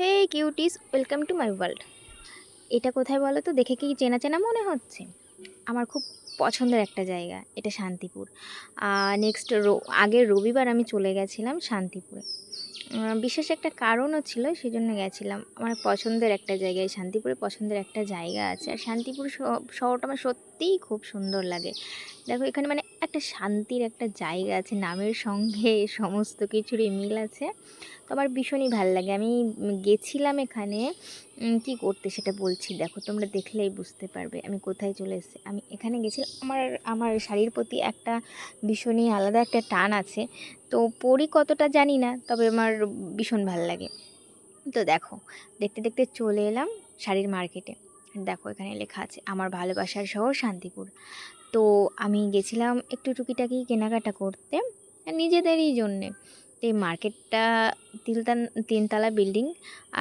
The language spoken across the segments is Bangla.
Hey cuties welcome to my world এটা কোথায় বলো তো? দেখে কি চেনা চেনা মনে হচ্ছে? আমার খুব পছন্দের একটা জায়গা, এটা শান্তিপুর। নেক্সট আগের রবিবার আমি চলে গেছিলাম শান্তিপুরে। বিশেষ একটা কারণও ছিল সেই জন্য গেছিলাম। আমার পছন্দের একটা জায়গায়, শান্তিপুরে পছন্দের একটা জায়গা আছে। আর শান্তিপুর শহরটা আমার সত্যিই খুব সুন্দর লাগে। দেখো, এখানে মানে একটা শান্তির একটা জায়গা আছে, নামের সঙ্গে সমস্ত কিছুরই মিল আছে। তো আমার ভীষণই ভালো লাগে। আমি গেছিলাম এখানে কি করতে সেটা বলছি। দেখো, তোমরা দেখলেই বুঝতে পারবে আমি কোথায় চলে এসেছি। আমি এখানে গেছিলাম, আমার আমার শাড়ির প্রতি একটা ভীষণই আলাদা একটা টান আছে। তো পরি কতটা জানি না, তবে আমার ভীষণ ভালো লাগে। তো দেখো, দেখতে দেখতে চলে এলাম শাড়ির মার্কেটে। দেখো এখানে লেখা আছে, আমার ভালোবাসার শহর শান্তিপুর। তো আমি গেছিলাম একটু টুকিটাকি কেনাকাটা করতে, নিজেদেরই জন্যে। তো এই মার্কেটটা তিনতান তিনতলা বিল্ডিং,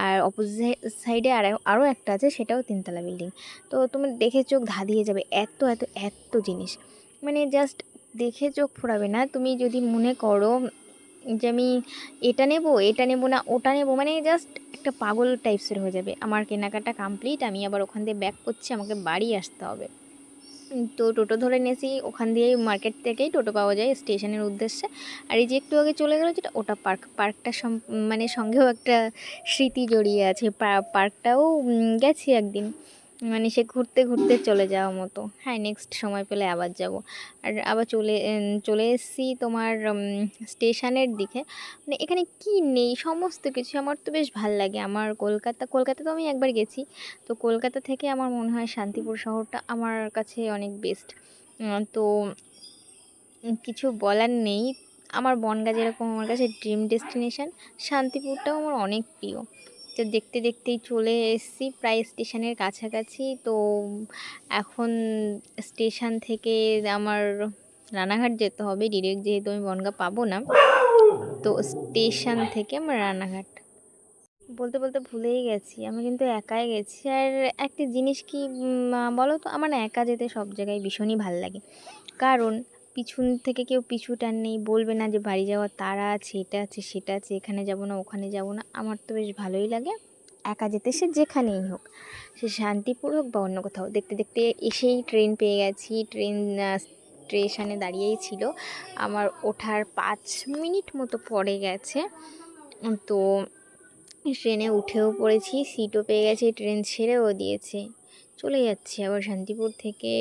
আর অপোজিট সাইডে আর আরও একটা আছে, সেটাও তিনতলা বিল্ডিং। তো তুমি দেখে চোখ ধাঁধিয়ে যাবে, এত এত এত জিনিস। মানে জাস্ট দেখে চোখ ফোরাবে না। তুমি যদি মনে করো যে আমি এটা নেব এটা নেব না, ওটা নেব মানে জাস্ট একটা পাগল টাইপসের হয়ে যাবে। আমার কেনাকাটা কমপ্লিট আমি আবার ওখান দিয়ে ব্যাক করছি, আমাকে বাড়ি আসতে হবে। তো টোটো ধরে নিয়েছি, ওখান দিয়েই মার্কেট থেকেই টোটো পাওয়া যায় স্টেশনের উদ্দেশ্যে। আর এই যে একটু আগে চলে গেলো যেটা, ওটা পার্ক পার্কটা মানে সঙ্গেও একটা স্মৃতি জড়িয়ে আছে। পার্কটাও গেছি একদিন। মানে সে ঘুরতে ঘুরতে চলে যাওয়ার মতো। হ্যাঁ নেক্সট সময় পেলে আবার যাব। আর আবার চলে চলে এসেছি তোমার স্টেশনের দিকে। মানে এখানে কি নেই, সমস্ত কিছু। আমার তো বেশ ভালো লাগে। আমার কলকাতা কলকাতা তো আমি একবার গেছি। তো কলকাতা থেকে আমার মনে হয় শান্তিপুর শহরটা আমার কাছে অনেক বেস্ট তো কিছু বলার নেই। আমার বনগা যেরকম আমার কাছে ড্রিম ডেস্টিনেশন শান্তিপুরটাও আমার অনেক প্রিয়। তো দেখতে দেখতেই চলে এসেছি, প্রায় স্টেশনের কাছাকাছি। তো এখন স্টেশন থেকে আমার রানাঘাট যেতে হবে ডিরেক্ট যেহেতু আমি বনগা পাবো না। তো স্টেশন থেকে আমার রানাঘাট। বলতে বলতে ভুলেই গেছি, আমি কিন্তু একাই গেছি। আর একটা জিনিস কি বলো তো, আমার একা যেতে সব জায়গায় ভীষণই ভালো লাগে। কারণ পিছন থেকে কেউ পিছু টান নেই, বলবে না যে বাড়ি যাওয়ার তারা আছে, এটা আছে, সেটা আছে, এখানে যাব না, ওখানে যাব না। আমার তো বেশ ভালোই লাগে। একা যেতে সে যেখানেই হোক, সে শান্তিপুর হোক বা অন্য কোথাও। দেখতে দেখতে এসেই ট্রেন পেয়ে গেছি। ট্রেন স্টেশনে দাঁড়িয়েই ছিল। আমার ওঠার পাঁচ মিনিট মতো পড়ে গেছে। তো ট্রেনে উঠেও পড়েছি সিটও পেয়ে গেছে ট্রেন ছেড়েও দিয়েছে। চলে যাচ্ছি আবার শান্তিপুর থেকে।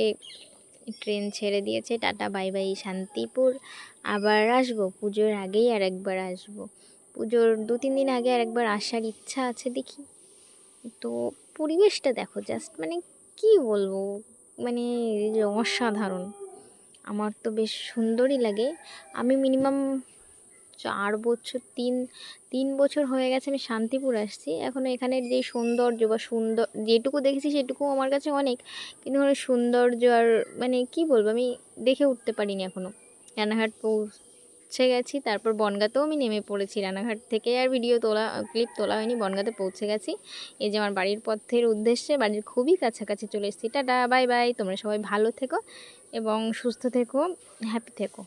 ট্রেন ছেড়ে দিয়েছে। Tata, bye bye, Shantipur. আবার আসব, পুজোর আগেই আর একবার আসব। পুজোর দু তিন দিন আগে আর একবার আসার ইচ্ছা আছে দেখি। তো পরিবেশটা দেখো জাস্ট মানে কি বলব? মানে অসাধারণ। আমার তো বেশ সুন্দরই লাগে। আমি মিনিমাম চার বছর, তিন তিন বছর হয়ে গেছে আমি শান্তিপুর আসছি। এখনও এখানের যে সৌন্দর্য বা সুন্দর, যেটুকু দেখেছি সেটুকু আমার কাছে অনেক। কিন্তু ওখানে সৌন্দর্য আর মানে কি বলব, আমি দেখে উঠতে পারিনি এখনও রানাঘাট পৌঁছে গেছি, তারপর বনগাতেও আমি নেমে পড়েছি। রানাঘাট থেকে আর ভিডিও তোলা ক্লিপ তোলা হয়নি, বনগাতে পৌঁছে গেছি। এই যে আমার বাড়ির পথের উদ্দেশ্যে, বাড়ির খুবই কাছাকাছি চলে এসেছি। টাটা বাই বাই তোমরা সবাই ভালো থেকো এবং সুস্থ থেকো হ্যাপি থেকো।